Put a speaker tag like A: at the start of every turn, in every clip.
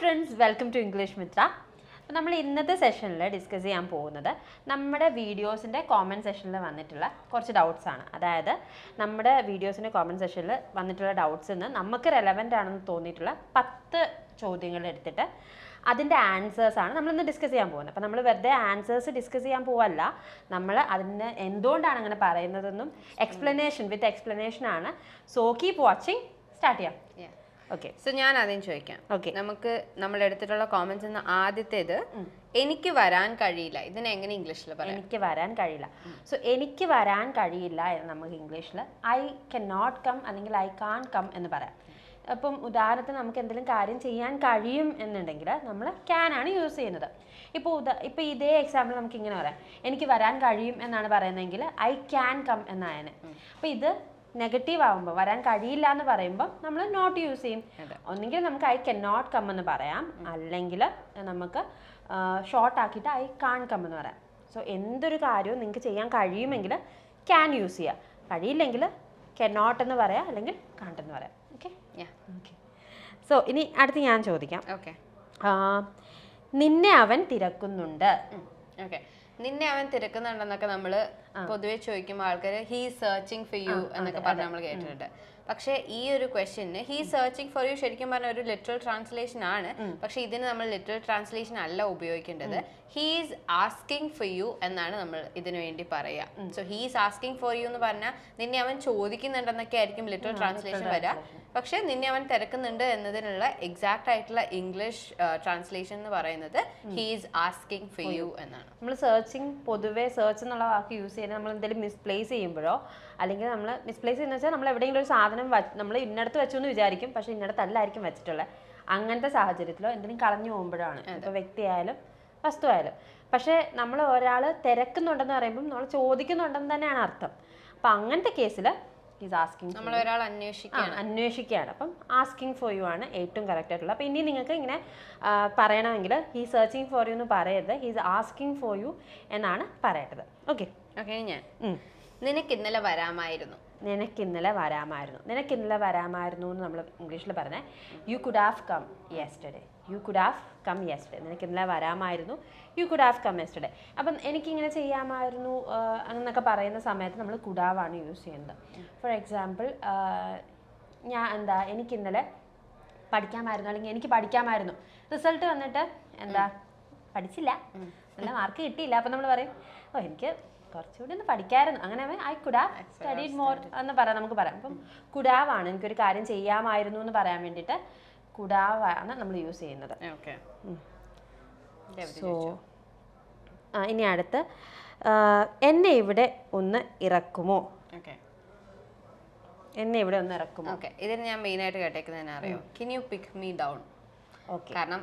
A: Friends welcome to English Mitra അപ്പോൾ നമ്മൾ ഇന്നത്തെ സെഷനിൽ ഡിസ്കസ് ചെയ്യാൻ പോകുന്നത് നമ്മുടെ വീഡിയോസിന്റെ കോമന്റ് സെഷനിൽ വന്നിട്ടുള്ള കുറച്ച് ഡൗട്ട്സ് ആണ്. അതായത് നമ്മുടെ വീഡിയോസിന്റെ കോമന്റ് സെഷനിൽ വന്നിട്ടുള്ള ഡൗട്ട്സ് നിന്ന് നമുക്ക് റെലവന്റ് ആണെന്ന് തോന്നിയിട്ടുള്ള പത്ത് ചോദ്യങ്ങൾ എടുത്തിട്ട് അതിന്റെ ആൻസേഴ്സ് ആണ് നമ്മൾ ഇന്ന് ഡിസ്കസ് ചെയ്യാൻ പോകുന്നത്. അപ്പോൾ നമ്മൾ വെറുതെ ആൻസേഴ്സ് ഡിസ്കസ് ചെയ്യാൻ പോവല്ല. നമ്മൾ അതിന് എന്തുകൊണ്ടാണ് അങ്ങനെ പറയുന്നതെന്നും എക്സ്പ്ലനേഷൻ വിത്ത് എക്സ്പ്ലനേഷൻ ആണ്. സോ കീപ് വാച്ചിങ് സ്റ്റാർട്ട് ചെയ്യാം. ഓക്കെ
B: സോ ഞാൻ ആദ്യം ചോദിക്കാം.
A: ഓക്കെ
B: നമുക്ക് നമ്മൾ എടുത്തിട്ടുള്ള കോമൻസ് എന്ന ആദ്യത്തേത് എനിക്ക് വരാൻ കഴിയില്ല. ഇതിനെ എങ്ങനെ ഇംഗ്ലീഷിൽ പറയാം?
A: എനിക്ക് വരാൻ കഴിയില്ല. സോ എനിക്ക് വരാൻ കഴിയില്ല എന്ന് നമുക്ക് ഇംഗ്ലീഷിൽ ഐ കൻ നോട്ട് കം അല്ലെങ്കിൽ ഐ കാൺ കം എന്ന് പറയാം. അപ്പം ഉദാഹരണത്തിന് നമുക്ക് എന്തെങ്കിലും കാര്യം ചെയ്യാൻ കഴിയും എന്നുണ്ടെങ്കിൽ നമ്മൾ ക്യാൻ ആണ് യൂസ് ചെയ്യുന്നത്. ഇപ്പോൾ ഉദാ ഇപ്പോൾ ഇതേ എക്സാമ്പിൾ നമുക്ക് ഇങ്ങനെ പറയാം. എനിക്ക് വരാൻ കഴിയും എന്നാണ് പറയുന്നതെങ്കിൽ ഐ ക്യാൻ കം എന്നാണ്. അപ്പോൾ ഇത് നെഗറ്റീവ് ആവുമ്പോൾ വരാൻ കഴിയില്ല എന്ന് പറയുമ്പോൾ നമ്മൾ നോട്ട് യൂസ് ചെയ്യും. ഒന്നെങ്കിൽ നമുക്ക് ഐ കൻ നോട്ട് കം എന്ന് പറയാം. അല്ലെങ്കിൽ നമുക്ക് ഷോർട്ട് ആക്കിയിട്ട് ഐ കാൺ കം എന്ന് പറയാം. സോ എന്തൊരു കാര്യവും നിങ്ങൾക്ക് ചെയ്യാൻ കഴിയുമെങ്കിൽ ക്യാൻ യൂസ് ചെയ്യാം. കഴിയില്ലെങ്കിൽ കെൻ നോട്ട് എന്ന് പറയാം. അല്ലെങ്കിൽ കാണ്ട് എന്ന് പറയാം. ഓക്കെ ഓക്കെ സോ ഇനി അടുത്ത് ഞാൻ ചോദിക്കാം.
B: ഓക്കെ
A: നിന്നെ അവൻ തിരക്കുന്നുണ്ട്.
B: ഓക്കെ നിന്നെ അവൻ തിരക്കുന്നുണ്ടെന്നൊക്കെ നമ്മൾ പൊതുവെ ചോദിക്കുമ്പോൾ ആൾക്കാർ ഹീ സെർച്ചിങ് ഫോർ യു എന്നൊക്കെ പറഞ്ഞ് നമ്മൾ കേട്ടിട്ടുണ്ട്. പക്ഷെ ഈ ഒരു question he searching for you ശരിക്കും പറഞ്ഞ ഒരു ലിറ്ററൽ ട്രാൻസ്ലേഷൻ ആണ്. പക്ഷെ ഇതിന് നമ്മൾ ലിറ്ററൽ ട്രാൻസ്ലേഷൻ അല്ല ഉപയോഗിക്കേണ്ടത്. ഹീസ് ആസ്കിങ് ഫോർ യു എന്നാണ് നമ്മൾ ഇതിനു വേണ്ടി പറയുക so he's asking for you എന്ന് പറഞ്ഞാൽ നിന്നെ അവൻ ചോദിക്കുന്നുണ്ടെന്നൊക്കെ ആയിരിക്കും ലിറ്ററൽ ട്രാൻസ്ലേഷൻ വരിക പക്ഷെ നിന്നെ അവൻ തിരക്കുന്നുണ്ട് എന്നതിനുള്ള എക്സാക്ട് ആയിട്ടുള്ള ഇംഗ്ലീഷ് ട്രാൻസ്ലേഷൻ എന്ന് പറയുന്നത് ഹീസ് ആസ്കിങ് ഫോർ യു എന്നാണ്.
A: നമ്മൾ സെർച്ചിങ് പൊതുവേ സെർച്ച് എന്നുള്ള വാക്ക് യൂസ് ചെയ്യുന്നത് നമ്മൾ എന്തെങ്കിലും മിസ്പ്ലേസ് ചെയ്യുമ്പോഴോ അല്ലെങ്കിൽ നമ്മൾ മിസ്പ്ലേസ് ചെയ്യുന്ന വെച്ചാൽ നമ്മൾ എവിടെയെങ്കിലും ഒരു സാധനം നമ്മൾ ഇന്നടത്ത് വെച്ചു എന്ന് വിചാരിക്കും പക്ഷേ ഇന്നടത്തല്ലായിരിക്കും വെച്ചിട്ടുള്ളത്. അങ്ങനത്തെ സാഹചര്യത്തിലോ എന്തെങ്കിലും കളഞ്ഞു പോകുമ്പോഴാണ്. ഇപ്പോൾ വ്യക്തിയായാലും വസ്തുവായാലും പക്ഷേ നമ്മൾ ഒരാൾ തിരക്കുന്നുണ്ടെന്ന് പറയുമ്പം നമ്മൾ ചോദിക്കുന്നുണ്ടെന്ന് തന്നെയാണ് അർത്ഥം. അപ്പം അങ്ങനത്തെ കേസിൽ ഈസ് ആസ്കിങ്
B: നമ്മൾ ഒരാൾ അന്വേഷിക്കുക
A: ആ, അന്വേഷിക്കുകയാണ്. അപ്പം ആസ്കിങ് ഫോർ യു ആണ് ഏറ്റവും കറക്റ്റ് ആയിട്ടുള്ളത്. അപ്പം ഇനി നിങ്ങൾക്ക് ഇങ്ങനെ പറയണമെങ്കിൽ ഹീ സെർച്ചിങ് ഫോർ യു എന്ന് പറയരുത്. ഹീസ് ആസ്കിങ് ഫോർ യു എന്നാണ് പറയേണ്ടത്. ഓക്കെ
B: ഞാൻ. നിനക്ക് ഇന്നലെ വരാമായിരുന്നു.
A: നിനക്ക് ഇന്നലെ വരാമായിരുന്നു. നിനക്ക് ഇന്നലെ വരാമായിരുന്നു എന്ന് നമ്മൾ ഇംഗ്ലീഷിൽ പറഞ്ഞേ. You could have come yesterday you could have come yesterday നിനക്ക് ഇന്നലെ വരാമായിരുന്നു. You could have come yesterday അപ്പം എനിക്കിങ്ങനെ ചെയ്യാമായിരുന്നു എന്നൊക്കെ പറയുന്ന സമയത്ത് നമ്മൾ കുഡാവാണ് യൂസ് ചെയ്യുന്നത്. ഫോർ എക്സാമ്പിൾ ഞാൻ എന്താ എനിക്ക് ഇന്നലെ പഠിക്കാമായിരുന്നു. അല്ലെങ്കിൽ എനിക്ക് പഠിക്കാമായിരുന്നു. റിസൾട്ട് വന്നിട്ട് എന്താ? പഠിച്ചില്ല. നല്ല മാർക്ക് കിട്ടിയില്ല. അപ്പം നമ്മൾ പറയും ഓ എനിക്ക് കുറച്ചുകൂടി ഒന്ന് പഠിക്കാമായിരുന്നു അങ്ങനെ ഐ കുഡാവ് സ്റ്റഡീഡ് മോർ എന്ന് പറയാം നമുക്ക് പറയാം. അപ്പം കുഡാവാണ് എനിക്കൊരു കാര്യം ചെയ്യാമായിരുന്നു എന്ന് പറയാൻ വേണ്ടിയിട്ട് കുഡാവാണ് നമ്മൾ യൂസ് ചെയ്യുന്നത്. സോ ആ ഇനി അടുത്ത് എന്നെ ഇവിടെ ഒന്ന് ഇറക്കുമോ? എന്നെ ഇവിടെ ഒന്ന് ഇറക്കുമോ?
B: ഓക്കെ. ഇതിന് ഞാൻ മെയിൻ ആയിട്ട് കേട്ടേക്കുന്നതിനെ അറിയോ? Can you pick me down കാരണം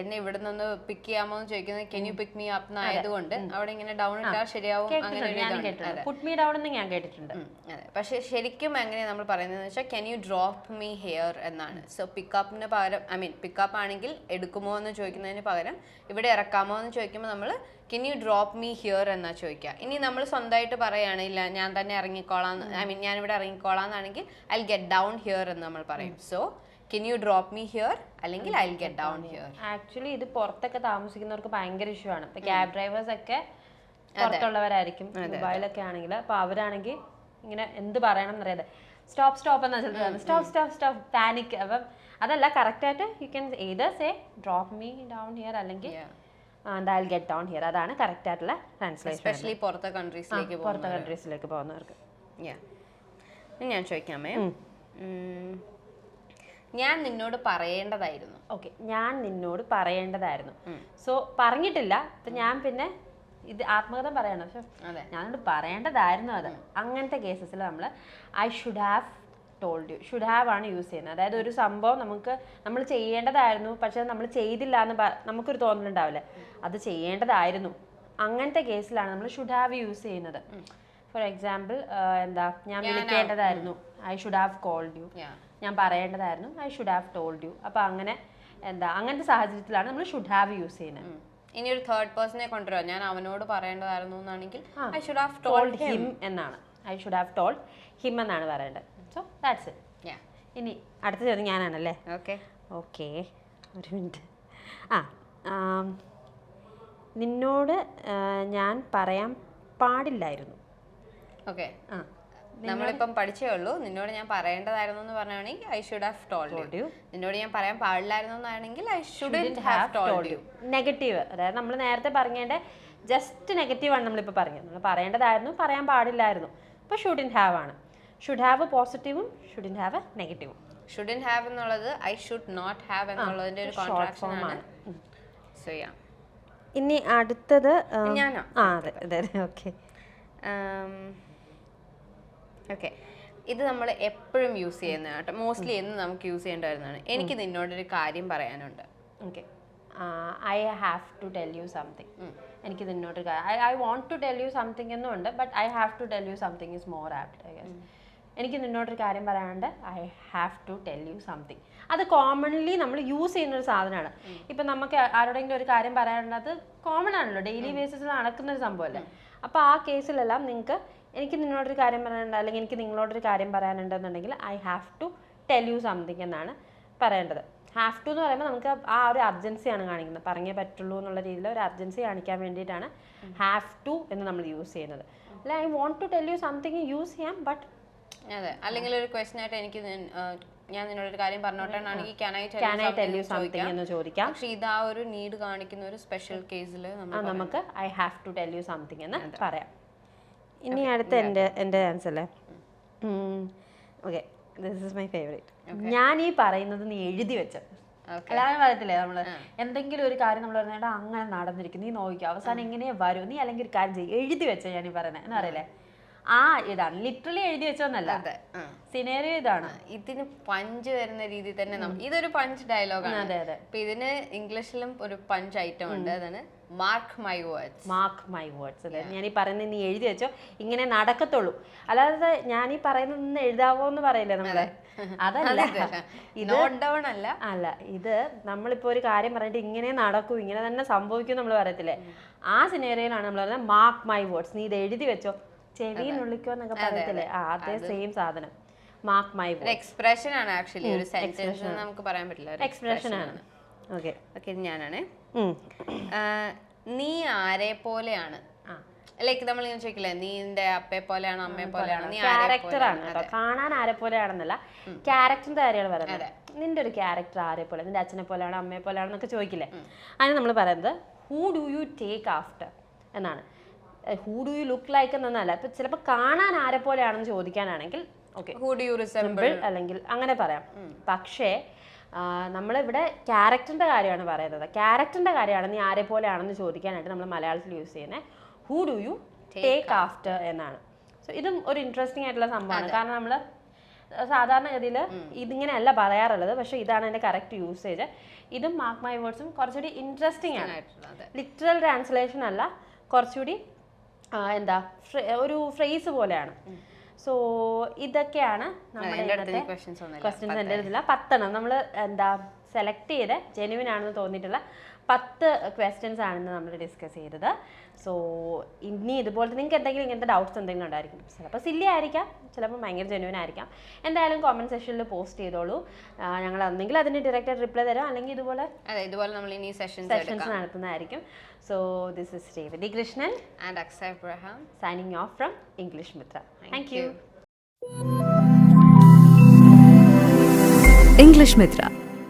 B: എന്നെ ഇവിടെ നിന്ന് പിക്ക് ചെയ്യാമോ എന്ന് ചോദിക്കുന്നത് can you pick me up എന്നായതുകൊണ്ട് അവിടെ ഇങ്ങനെ ഡൗൺ ഇട്ടാൽ ശരിയാവും അങ്ങനെ
A: ഞാൻ കേട്ടിട്ടുണ്ട്.
B: അതെ. പക്ഷേ ശരിക്കും എങ്ങനെ നമ്മൾ പറയുന്നത് വെച്ചാൽ can you drop me here എന്നാണ്. സോ പിക്കപ്പിന് പകരം ഐ മീൻ പിക്കപ്പ് ആണെങ്കിൽ എടുക്കുമോ എന്ന് ചോദിക്കുന്നതിന് പകരം ഇവിടെ ഇറക്കാമോ എന്ന് ചോദിക്കുമ്പോൾ നമ്മൾ can you drop me here എന്നാ ചോദിക്കുക. ഇനി നമ്മൾ സ്വന്തമായിട്ട് പറയുകയാണ് ഇല്ല ഞാൻ തന്നെ ഇറങ്ങിക്കോളാം. ഐ മീൻ ഞാൻ ഇവിടെ ഇറങ്ങിക്കോളാം എന്നാണെങ്കിൽ ഐ ഗെറ്റ് ഡൗൺ ഹിയർ എന്ന് നമ്മൾ പറയും. So can you drop me here അല്ലെങ്കിൽ I get down here
A: actually ഇത് പുറത്തൊക്കെ താമസിക്കുന്നവർക്ക് ഭയങ്കര ഇഷ്യൂ ആണ് ഇപ്പൊ ക്യാബ് ഡ്രൈവേഴ്സ് ഒക്കെ പുറത്തുള്ളവരായിരിക്കും ദുബായിലൊക്കെ ആണെങ്കിൽ. അപ്പൊ അവരാണെങ്കിൽ ഇങ്ങനെ എന്ത് പറയണം എന്നറിയാതെ. സ്റ്റോപ്പ് സ്റ്റോപ്പ് എന്നാ ചിലപ്പോൾ സ്റ്റോപ്പ് സ്റ്റോപ്പ് സ്റ്റോപ്പ് പാനിക് അപ്പം അതല്ല കറക്റ്റ് ആയിട്ട് യു ക്യാൻ ഏത് say drop me down here അല്ലെങ്കിൽ ഗെറ്റ് ഡൗൺ ഹിയർ അതാണ് കറക്റ്റ് ആയിട്ടുള്ള ട്രാൻസ്ലേഷൻ
B: എസ്പെഷ്യലി പുറത്തെ കൺട്രീസിലേക്ക്
A: പുറത്തെ കൺട്രീസിലേക്ക് പോകുന്നവർക്ക്.
B: ഞാൻ ചോദിക്കാമേ. ഞാൻ നിന്നോട് പറയേണ്ടതായിരുന്നു.
A: ഓക്കെ ഞാൻ നിന്നോട് പറയേണ്ടതായിരുന്നു. സോ പറഞ്ഞിട്ടില്ല. അപ്പൊ ഞാൻ പിന്നെ ഇത് ആത്മകഥ പറയണം. പക്ഷെ ഞാനോട് പറയേണ്ടതായിരുന്നു അത്. അങ്ങനത്തെ കേസസിൽ നമ്മൾ I should have told you should have ആണ് യൂസ് ചെയ്യുന്നത്. അതായത് ഒരു സംഭവം നമുക്ക് നമ്മൾ ചെയ്യേണ്ടതായിരുന്നു. പക്ഷെ നമ്മൾ ചെയ്തില്ല എന്ന് നമുക്കൊരു തോന്നലുണ്ടാവില്ലേ. അത് ചെയ്യേണ്ടതായിരുന്നു. അങ്ങനത്തെ കേസിലാണ് നമ്മൾ ഷുഡ് ഹാവ് യൂസ് ചെയ്യുന്നത്. ഫോർ എക്സാമ്പിൾ എന്താ ഞാൻ വിളിക്കേണ്ടതായിരുന്നു. I should have called you. ഞാൻ പറയേണ്ടതായിരുന്നു I should have told you അപ്പോൾ അങ്ങനെ എന്താ അങ്ങനത്തെ സാഹചര്യത്തിലാണ് നമ്മൾ ഷുഡ് ഹാവ് യൂസ് ചെയ്യുന്നത്.
B: ഇനി ഒരു തേർഡ് പേഴ്സണെ കൊണ്ടുവരാം. ഞാൻ അവനോട് പറയേണ്ടതായിരുന്നു എന്നാണെങ്കിൽ I should have
A: told
B: told
A: him എന്നാണ്. I should have told him എന്നാണ് പറയേണ്ടത്. സോ ദാറ്റ്സ് ഇറ്റ് ഇനി അടുത്ത ചോദ്യം ഞാനാണല്ലേ?
B: ഓക്കെ
A: ഓക്കെ ഒരു മിനിറ്റ്. ആ നിന്നോട് ഞാൻ പറയാൻ പാടില്ലായിരുന്നു.
B: ഓക്കെ
A: ആ.
B: നമ്മളിപ്പം പഠിച്ചേ ഉള്ളൂ. നിന്നോട് ഞാൻ പറയേണ്ടതായിരുന്നു എന്ന് പറഞ്ഞാണെങ്കിൽ I should have told you നിന്നോട് ഞാൻ പറയാൻ പാടില്ലായിരുന്നു എന്നാണെങ്കിൽ I should have told you
A: negative അതായത് നമ്മൾ നേരത്തെ പറഞ്ഞതിന്റെ ജസ്റ്റ് നെഗറ്റീവ് നെഗറ്റീവാണ് നമ്മളിപ്പോൾ പറഞ്ഞത്. നമ്മൾ പറയേണ്ടതായിരുന്നു പറയാൻ പാടില്ലായിരുന്നു. അപ്പോൾ ഷുഡിൻ ഹാവ് ആണ്. ഷുഡ് ഹാവ് പോസിറ്റീവും ഷുഡിൻ ഹാവ് നെഗറ്റീവും
B: ഷുഡിൻ ഹാവ് എന്നുള്ളത് ഐ ഷുഡ് നോട്ട് ഹാവ് എന്നുള്ളതിന്റെ ഒരു കോൺട്രാക്ഷൻ ആണ്.
A: ആണ്.
B: സോ യാ
A: ഇനി അടുത്തത്
B: ഞാനാ?
A: ആ അതെ അതെ ഓക്കെ.
B: ഓക്കെ ഇത് നമ്മൾ എപ്പോഴും യൂസ് ചെയ്യുന്ന കേട്ടോ. മോസ്റ്റ്ലി എന്ന് നമുക്ക് യൂസ് ചെയ്യേണ്ട വരുന്നതാണ് എനിക്ക് നിന്നോടൊരു കാര്യം പറയാനുണ്ട്.
A: Okay I have to tell you something എനിക്ക് നിന്നോട്ടൊരു കാര്യം I want to tell you something എന്നുണ്ട് but I have to tell you something is more apt I guess എനിക്ക് നിന്നോട്ടൊരു കാര്യം പറയാനുണ്ട്. I have to tell you something അത് commonly നമ്മൾ യൂസ് ചെയ്യുന്ന ഒരു സാധനമാണ്. ഇപ്പം നമുക്ക് ആരോടെങ്കിലും ഒരു കാര്യം പറയാനുള്ളത് കോമൺ ആണല്ലോ. ഡെയിലി ബേസിസിൽ നടക്കുന്ന ഒരു സംഭവമല്ലേ? അപ്പോൾ ആ കേസിലെല്ലാം നിങ്ങൾക്ക് എനിക്ക് നിന്നോടൊരു കാര്യം പറയാനുണ്ട് അല്ലെങ്കിൽ എനിക്ക് നിങ്ങളോടൊരു കാര്യം പറയാനുണ്ടെന്നുണ്ടെങ്കിൽ I have to tell you something എന്നാണ് പറയേണ്ടത്. ഹാവ് ടു എന്ന് പറയുമ്പോൾ നമുക്ക് ആ ഒരു അർജൻസിയാണ് കാണിക്കുന്നത്. പറഞ്ഞേ പറ്റുള്ളൂ എന്നുള്ള രീതിയിൽ ഒരു അർജൻസി കാണിക്കാൻ വേണ്ടിയിട്ടാണ് ഹാവ് ടു എന്ന് നമ്മൾ യൂസ് ചെയ്യുന്നത്. അല്ല I want to tell you something use ചെയ്യാം ബട്ട്
B: അതെ അല്ലെങ്കിൽ ഒരു ക്വസ്റ്റൻ ആയിട്ട് എനിക്ക് ഞാൻ നിന്നോട് നിന്നോടൊരു കാര്യം പറഞ്ഞോട്ടെ ആണെങ്കിൽ can I
A: tell you something എന്ന് ചോദിക്കാം.
B: പക്ഷേ ഇത് ആ ഒരു നീഡ് കാണിക്കുന്ന ഒരു സ്പെഷ്യൽ കേസിൽ
A: നമുക്ക് I have to tell you something എന്ന് പറയാം. ഇനി അടുത്ത എന്റെ എന്റെ ആൻസർ അല്ലേ okay this is my favourite ഞാൻ ഈ പറയുന്നത് നീ എഴുതി വെച്ച. എല്ലാവരും പറയത്തില്ലേ നമ്മൾ? എന്തെങ്കിലും ഒരു കാര്യം നമ്മൾ പറഞ്ഞാൽ അങ്ങനെ നടന്നിരിക്കും നീ നോക്കിക്കോ അവസാനം എങ്ങനെയാ വരും. നീ അല്ലെങ്കിൽ ഒരു കാര്യം ചെയ്യും. എഴുതി വെച്ച ഞാൻ ഈ പറയുന്നത് എന്ന് പറയല്ലേ ആ ഇതാണ് ലിറ്ററലി എഴുതി വെച്ചോന്നല്ല. സിനേറിയോ ഇതാണ്.
B: ഇതിന് പഞ്ച് വരുന്ന രീതി തന്നെ ഇതൊരു പഞ്ച് ഡയലോഗാണ്
A: അതെ അതെ.
B: അപ്പൊ ഇതിന് ഇംഗ്ലീഷിലും ഒരു പഞ്ച് ഐറ്റം ഉണ്ട്. അതാണ് mark my words
A: mark my words അതെ ഞാൻ ഈ പറയുന്നത് നീ എഴുതി വെച്ചോ. ഇങ്ങനെ നടക്കത്തുള്ളൂ. അല്ലാതെ ഞാൻ ഈ പറയുന്നത് ഒന്ന് എഴുതാവോ എന്ന് പറയില്ലേ നമ്മൾ? അതല്ല. ഇത്
B: നോട്ട് ഡൗൺ അല്ല.
A: അല്ല ഇത് നമ്മളിപ്പോ ഒരു കാര്യം പറഞ്ഞിട്ട് ഇങ്ങനെ നടക്കും ഇങ്ങനെ തന്നെ സംഭവിക്കും നമ്മൾ പറയത്തില്ലേ? ആ സിനേറിയയിലാണ് നമ്മൾ പറയുന്നത് മാർക്ക് മൈ വേർഡ്സ് നീ ഇത് എഴുതി വെച്ചോ. ചെവിയിൽ ഉള്ളിക്കോ എന്നൊക്കെ പറയത്തില്ലേ? ആ അതേ സെയിം സാധനം. മാർക്ക് മൈ
B: എക്സ്പ്രഷൻ ആണ് ആക്ച്വലി ഒരു സെന്റൻസ് നമുക്ക് പറയാൻ പറ്റില്ല.
A: എക്സ്പ്രഷൻ ആണ്. ഓക്കെ
B: ഓക്കെ ഞാനാണ്. നീ ആരെ പോലെയാണ്? ലൈക്ക് നമ്മൾ ഇങ്ങനെ ചോദിക്കില്ലേ നീ നിന്റെ അപ്പയെ പോലെയാണോ അമ്മയെ പോലെയാണോ? നീ
A: ക്യാരക്ടർ ആണ് കേട്ടോ. കാണാൻ ആരെ പോലെയാണെന്നല്ല ക്യാരക്ടറിന്റെ കാര്യമാണ് പറയുന്നത്. നിന്റെ ഒരു ക്യാരക്ടർ ആരെ പോലെ നിന്റെ അച്ഛനെ പോലെയാണോ അമ്മയെ പോലെയാണെന്നൊക്കെ ചോദിക്കില്ലേ? അതിന് നമ്മൾ പറയുന്നത് who do you take after എന്നാണ്. Who do you look like എന്നല്ല ഇപ്പൊ ചിലപ്പോൾ കാണാൻ ആരെ പോലെയാണെന്ന് ചോദിക്കാനാണെങ്കിൽ okay
B: who do you resemble
A: simple അല്ലെങ്കിൽ അങ്ങനെ പറയാം. പക്ഷേ നമ്മളിവിടെ ക്യാരക്ടറിന്റെ കാര്യമാണ് പറയുന്നത്. ക്യാരക്ടറിന്റെ കാര്യമാണ് നീ ആരെ പോലെയാണെന്ന് ചോദിക്കാനായിട്ട് നമ്മൾ മലയാളത്തിൽ യൂസ് ചെയ്യുന്നത് who do you take after എന്നാണ്. സോ ഇതും ഒരു ഇൻട്രസ്റ്റിംഗ് ആയിട്ടുള്ള സംഭവമാണ്. കാരണം നമ്മൾ സാധാരണഗതിയിൽ ഇതിങ്ങനെയല്ല പറയാറുള്ളത്. പക്ഷേ ഇതാണ് എന്റെ കറക്റ്റ് യൂസേജ് ഇതും മാർക്ക് മൈ വേർഡ്സും കുറച്ചുകൂടി ഇൻട്രസ്റ്റിംഗ് ആണ്. ലിറ്ററൽ ട്രാൻസ്ലേഷൻ അല്ല. കുറച്ചുകൂടി എന്താ ഒരു ഫ്രേസ് പോലെയാണ്. സോ ഇതൊക്കെയാണ് നമ്മുടെ
B: ക്വസ്റ്റ്യൻസ്
A: എന്റെ പത്തെണ്ണം. നമ്മൾ എന്താ സെലക്ട് ചെയ്ത് ജെനുവിൻ ആണെന്ന് തോന്നിയിട്ടുള്ള പത്ത് ക്വസ്റ്റ്യൻസ് ആണെന്ന് നമ്മൾ ഡിസ്കസ് ചെയ്തത്. സോ ഇനി ഇതുപോലത്തെ നിങ്ങൾക്ക് എന്തെങ്കിലും ഇങ്ങനത്തെ ഡൗട്ട്സ് എന്തെങ്കിലും ഉണ്ടായിരിക്കും ചിലപ്പോൾ സില്ലി ആയിരിക്കാം ചിലപ്പോൾ ഭയങ്കര ജെനുവിൻ ആയിരിക്കാം. എന്തായാലും കോമന്റ് സെക്ഷനിൽ പോസ്റ്റ് ചെയ്തോളൂ. ഞങ്ങൾ ഒന്നെങ്കിൽ അതിന് ഡയറക്റ്റ് റിപ്ലൈ തരാം. അല്ലെങ്കിൽ ഇതുപോലെ
B: അതെ ഇതുപോലെ നമ്മൾ ഇനി sessions
A: sessions നടത്തുന്നതായിരിക്കും. So this is Revathi Krishnan
B: and Aksa Abraham
A: signing off from English Mitra thank you
C: English Mitra.